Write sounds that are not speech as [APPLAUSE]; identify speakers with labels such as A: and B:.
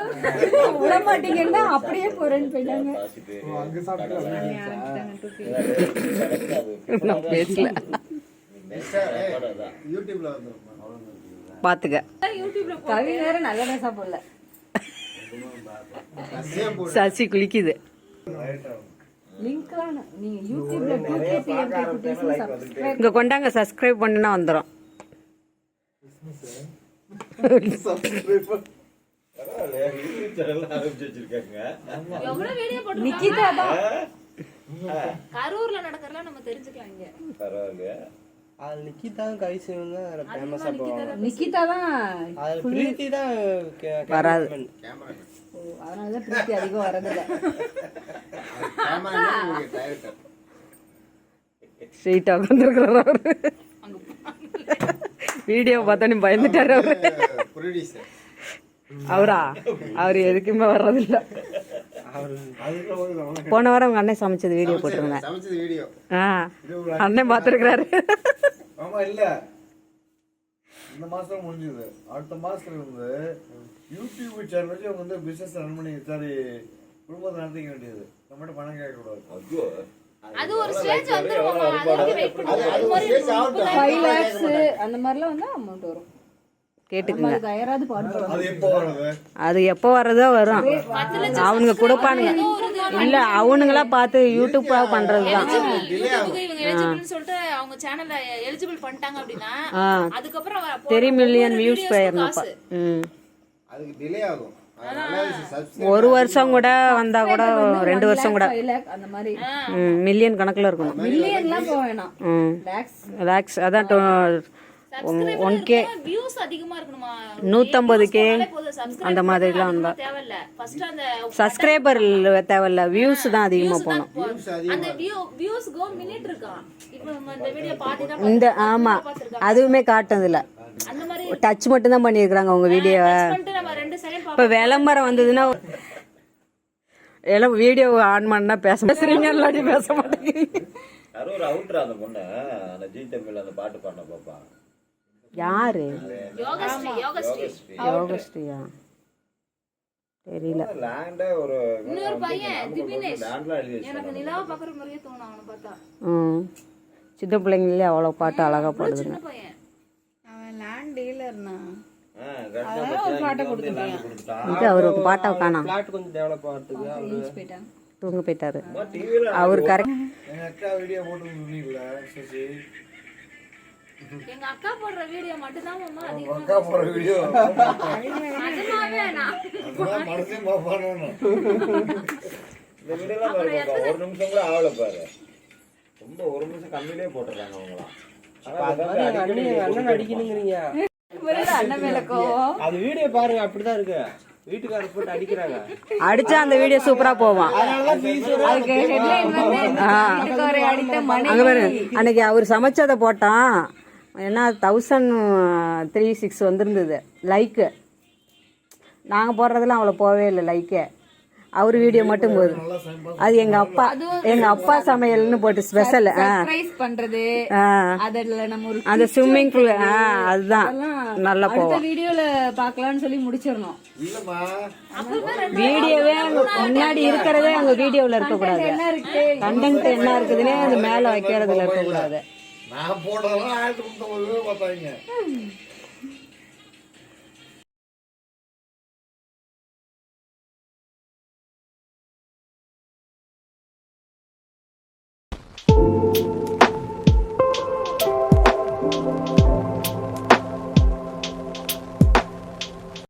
A: [LAUGHS] விட மாட்டீங்கன்னா அப்படியே போறேன்னு போயிட்டாங்க.
B: அங்க சாப்பிட்டு
C: நான் பேசல. பாத்துக்க.
A: கவி வேற நல்லதா சாப்பிடல.
C: சசி குளிக்குது. இங்க கொண்டாங்க சப்ஸ்கிரைப் பண்ணுனா வந்துடும் [LAUGHS]
A: நிக்கிதா தான்
D: கரூர்ல நடக்கிறலாம் நம்ம தெரிஞ்சுக்கலாம் இங்க.
E: அது நிக்கிதா கைசியும் தான் ஃபேமஸா போவாங்க
A: நிக்கிதா தான்
E: அது பிரீத்தி தான்
C: வராது.
A: பிரீத்தி அதிகம் வரதில்ல
B: டைரக்டர்
C: ஸ்ட்ரெயிட்டா உட்காந்துருக்கிறார் அவரு. வீடியோ பார்த்தோன்னே பயந்துட்டாரு அவரு. அவரா? அவர் எதுக்குமே வர்றதில்ல. போன வாரம் உங்க அண்ணன் சமைச்சது வீடியோ போட்டிருந்தேன். ஆ அண்ணன் பார்த்துருக்கிறாரு
F: ஆமா இல்ல. இந்த மாசம் முடிஞ்சது. அடுத்த மாசத்துல இருந்து யூடியூப் சேனல் வச்சு அவங்க வந்து பிசினஸ் ரன் பண்ணி சாரி குடும்பத்தை நடத்திக்க வேண்டியது. நம்மகிட்ட பணம் கேட்க கூடாது
D: அது ஒரு ஸ்டேஜ் வந்துரும். அது
B: ஒரு stage ஆகட்டும்.
A: ஃபைவ் லேக்ஸ் அந்த மாதிரிலாம் வந்து அமௌண்ட் வரும்.
C: கேட்டுக்குங்க.
F: அது எப்போ வர்றது?
C: அது எப்போ வர்றதோ வரும். அவனுங்க கொடுப்பானுங்க. இல்ல அவனுங்களா பார்த்து யூடியூப் பண்றதுதான்.
D: யூடியூபுக்கு இவங்க எலிஜிபிள்னு சொல்லிட்டு அவங்க சேனல்ல எலிஜிபிள் பண்ணிட்டாங்க அப்படின்னா
C: ஆ.
D: அதுக்கப்புறம் வர-
C: த்ரீ மில்லியன் வியூஸ்
D: videos க்கும்
C: போயிடணும்ப்பா
D: காசு.
C: ம்.
B: அதுக்கு டிலே ஆகும். அதனால subscribe
C: ஒரு வருஷம் கூட வந்தா கூட ரெண்டு வருஷம் கூட. மில்லியன் கணக்குல இருக்கணும்.
A: லேக்ஸ்
C: அதான் ஒன் கே
D: அதிகமா இருக்கணுமா?
C: நூத்தம்பது கே அந்த மாதிரிலாம் வந்தா
D: தேவையில்ல. ஃபர்ஸ்ட் அந்த
C: சப்ஸ்கிரைபர் தேவையில்ல. வியூஸ் தான் அதிகமா
D: views தான்
C: போகணும்.
D: அந்த வியூ மினிட் இப்போ இந்த வீடியோ பாதி தான்
C: இந்த
D: பார்த்திருக்கோம்,
C: ஆமா.
D: பார்த்திருக்கோம்.
C: அதுவுமே காட்டுறதில்ல
D: அந்த மாதிரி
C: டச் மட்டும் தான் பண்ணியிருக்கிறாங்க உங்க வீடியோவை இப்போ விளம்பரம் வந்ததுன்னா எல்லாம் வீடியோ ஆன் பண்ணா பேச பேசுறீங்க இல்லாட்டி பேச மாட்டேங்கிறீங்க.
G: யாரோ ஒரு அவுட்ரா அந்த பொண்ணு அந்த ஜி தமிழ் அந்த பாட்டு பாடின பாப்பா.
C: யாரு?
D: யோகஸ்ரீ யோகஸ்ரீ.
C: யோகஸ்ரீயா? தெரியல.
G: லேண்ட ஒரு
D: இன்னொரு பையன் திவினேஷ்
G: லேண்ட்லாம் எழுதி
D: எனக்கு நிலாவை பாக்குற மாதிரியே தோணும் அவனை பார்த்தா.
C: ம். சின்ன பிள்ளைங்களே அவ்வளோ பாட்டு அழகா பாடுதுங்க
D: சின்ன பையன்.
A: அவன் லேண்ட் டீலர்னா
G: பாட்டை கொடுத்துட்டான்
C: இது அவருக்கு பாட்டா காணாம் தூங்க போயிட்டாரு. அவர் கரெக்ட்
F: எங்க அக்கா
D: போடுற வீடியோ மட்டும் தான் மாமா அதிகமா
F: அக்கா வீடியோ.
D: நான்.
G: ஒரு நிமிஷம் கூட பாரு. ரொம்ப ஒரு நிமிஷம் கம்மியிலே போட்டுறாங்க அவங்களாம்.
E: அண்ணன் அடிக்கணுங்கிறீங்க.
A: அண்ணன் மேல கோவம்.
E: அது வீடியோ பாருங்க அப்படிதான் இருக்கு. வீட்டுக்காரர் போட்டு அடிக்கிறாங்க.
C: அடிச்சா அந்த வீடியோ சூப்பரா போவான். அன்னைக்கு அவர் சமைச்சதை போட்டான். என்ன தௌசண்ட் த்ரீ சிக்ஸ் வந்திருந்தது. லைக்கு நாங்கள் போடுறதுலாம் அவ்வளோ போவே இல்லை லைக்கே அவர் வீடியோ மட்டும் போகுது அது எங்க அப்பா எங்க அப்பா சமையல்னு போட்டு ஸ்பெஷல்
A: பண்றது.
C: அந்த ஸ்விம்மிங் பூல் ஆ அதுதான். நல்லா போவோம்.
A: வீடியோல பாக்கலாம்னு சொல்லி முடிச்சிடணும்.
C: வீடியோவே முன்னாடி இருக்கிறதே அங்க வீடியோவில் இருக்கக்கூடாது
A: என்ன இருக்கு?
C: கண்டென்ட் என்ன இருக்குதுன்னே அது மேலே வைக்கிறதுல இருக்கக்கூடாது
F: நான் போடுறதெல்லாம் ஆயிரத்தி முப்பத்தொன்பது ரூபாய் பார்த்தாங்க.